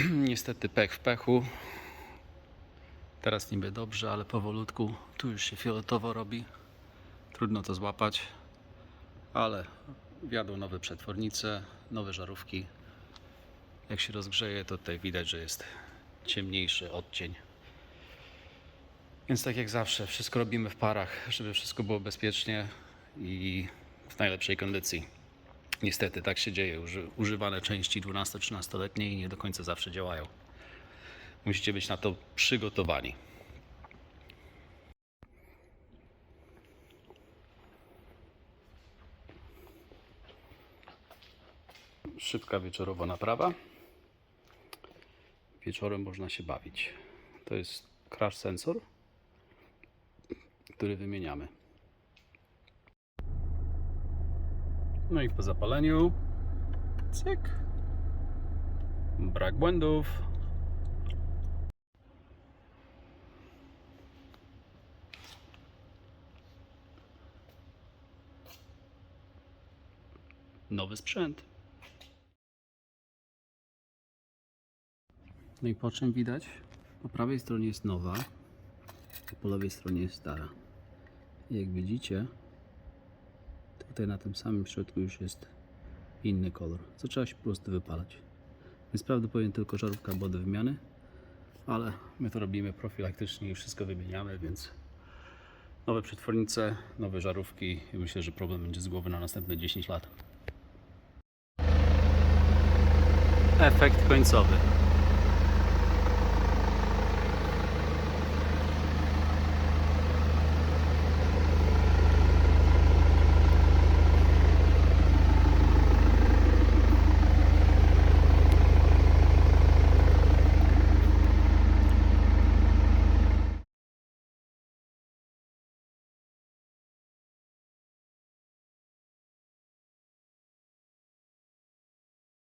Niestety pech w pechu. Teraz niby dobrze, ale powolutku tu już się fioletowo robi. Trudno to złapać, ale wjadą nowe przetwornice, nowe żarówki. Jak się rozgrzeje, to tutaj widać, że jest ciemniejszy odcień. Więc tak jak zawsze, wszystko robimy w parach, żeby wszystko było bezpiecznie i w najlepszej kondycji. Niestety tak się dzieje. Uży, używane części 12-13-letnie i nie do końca zawsze działają. Musicie być na to przygotowani. Szybka wieczorowa naprawa. Wieczorem można się bawić. To jest crash sensor, który wymieniamy. No i po zapaleniu. Cyk. Brak błędów. Nowy sprzęt. No i po czym widać? Po prawej stronie jest nowa, a po lewej stronie jest stara. I jak widzicie, Tutaj na tym samym środku już jest inny kolor, co trzeba się po prostu wypalać. Więc prawdopodobnie tylko żarówka była do wymiany, ale my to robimy profilaktycznie i wszystko wymieniamy, więc nowe przetwornice, nowe żarówki i myślę, że problem będzie z głowy na następne 10 lat. Efekt końcowy.